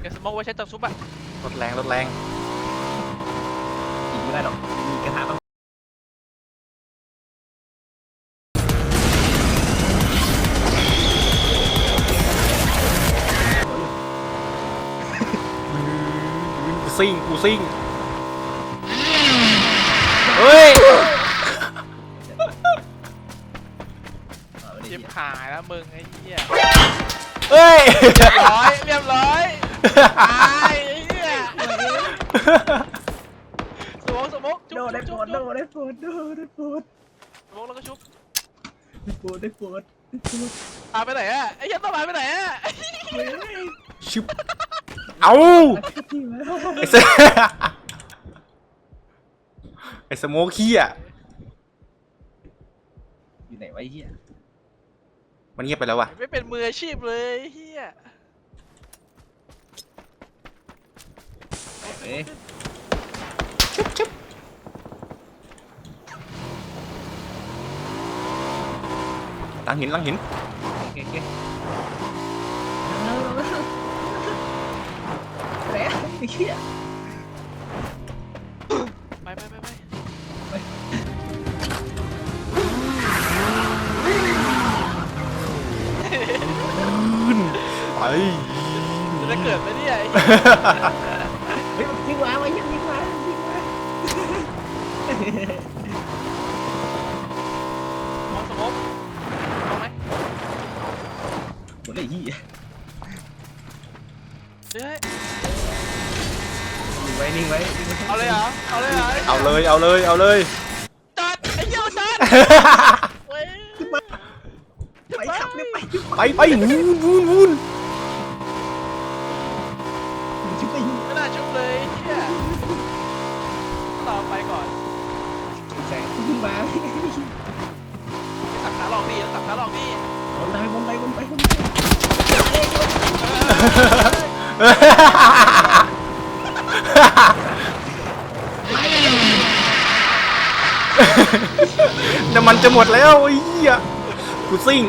เก็บสโมกไว้ใช้ตับซุปอะรถแรงรถแรงยิงไม่ได้หรอกมีกระทะต้องกูซิ่งกูซิ่งเฮ้ยเอาไม่ได้เจ็บยิงหายแล้วมึงไอ้เหี้ยเฮ้ยเรียบร้อยเรียบร้อยตายไอ้เหี้ยสโมกสโมกจุ๊บโดนได้จุ๊โปบรจุ๊ดบโดนได้โปรดโดนได้โปรดสโมกแล้วก็ชุบได้โปรดได้โปรดได้โปรดพาไปไหนอะไอ้เหี้ยต้องพาไปไหนอะเฮ้ยชิบเอาที่มาไอ้เซไอ้สโมกขี้อะอยู่ไหนวะไอ้เหี้ย มันเงียบไปแล้วว่ะไม่เป็นมืออาชีพเลยไอ้เหี้ยเอ้ยชุบชุบหลังหินหลังหินโอเคโอเคแล้วไอ้เหี้ย ไปจะได้เกิดไหมเนี่ยไอ้เหี้ยเฮ้ยยิงมาไว้ยิงมายิงมามองสโมกมองไหมหมดเลยไอ้เหี้ยเฮ้ยนิ่งไว้นิ่งไว้นิ่งไว้เอาเลยเหรอ เอาเลยเหรอเอาเลยเอาเลยเอาเลยจอดไอ้เหี้ยจอดเว้ยไปขับเลยไปไปไปวูนวูนวูน ชุบไป ไม่น่า ชุบเลยเหี้ยเราไปก่อนแสงขึ้นมาสับขาลอกดีสับขาลอกดีวนไปวนไปวนไปวนไปน้ำมันจะหมดแล้วไอ้เหี้ยกูซิ่ง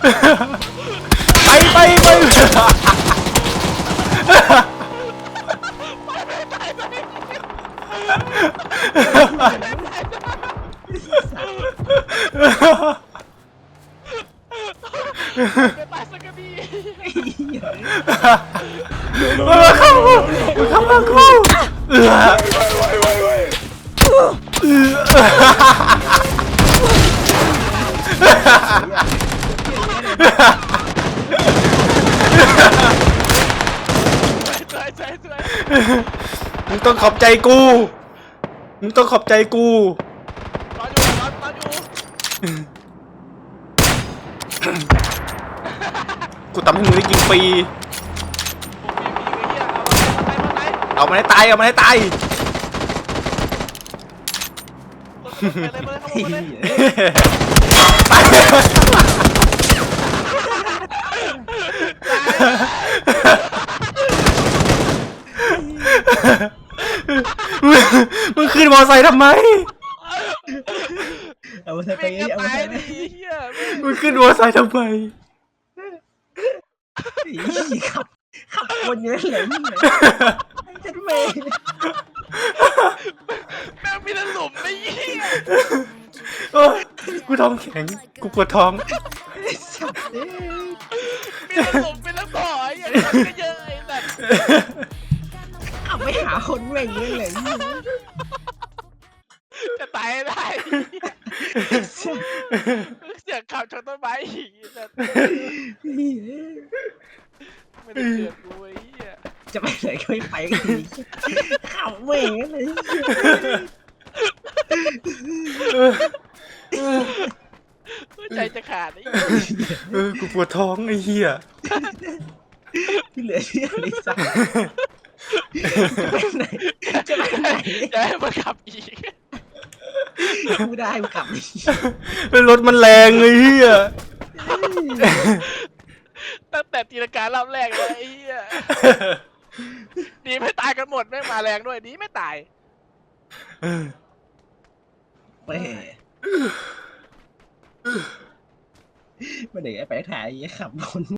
Ha ha ha! สวยสวยสวยมึงต้องขอบใจกู มึงต้องขอบใจกู รออยู่รอรออยู่กูทำให้มึงได้ยิงฟรี เอาไปไปไปเอามันให้ตายเอามันให้ตายไปเลยไปเลยเข้ามาเลยมึงมึงขึ้นมอไซค์ทำไม เอาไปไปวิ่งกันเอาไปตายไปดิเหี้ยมึงขึ้นมอไซค์ทำไมขับ ขับวนอยู่นั่นแหละนี่ฉันเมย์แม่งมีแต่หลุมไม่เหี้ยโอ้ยกูท้องแข็ง กูปวดท้องสัตว์เอ้ยมีแต่หลุมมีแต่บ่อไอ้เหี้ยคนก็เยอะไอ้สัตว์ขับไปหาคนแม่งเลยแหละนี่จะตายได้เสียงขับชนต้นไม้อีกไอ้สัตว์ ไม่ได้เกิดกูไอ้เหี้ยจะไปไหนก็ไม่ไปกันดีขับแม่งเลยใจจะขาดไอ้เออกูปวดท้องไอ้เหี้ยที่เหลือเชื่อลิซ่าไปไหนจะไปไหนจะให้มันขับอีกกูได้กูกลับรถมันแรงไอ้เหี้ยตั้ง แต่ตีลังการรอบแรกเลยไอ้เหี้ยดีไม่ตายกันหมดไม่งมาแรงด้วยดีไม่ตายแหมมาเด็กไอ้ไปถ่ายไอ้ขับบน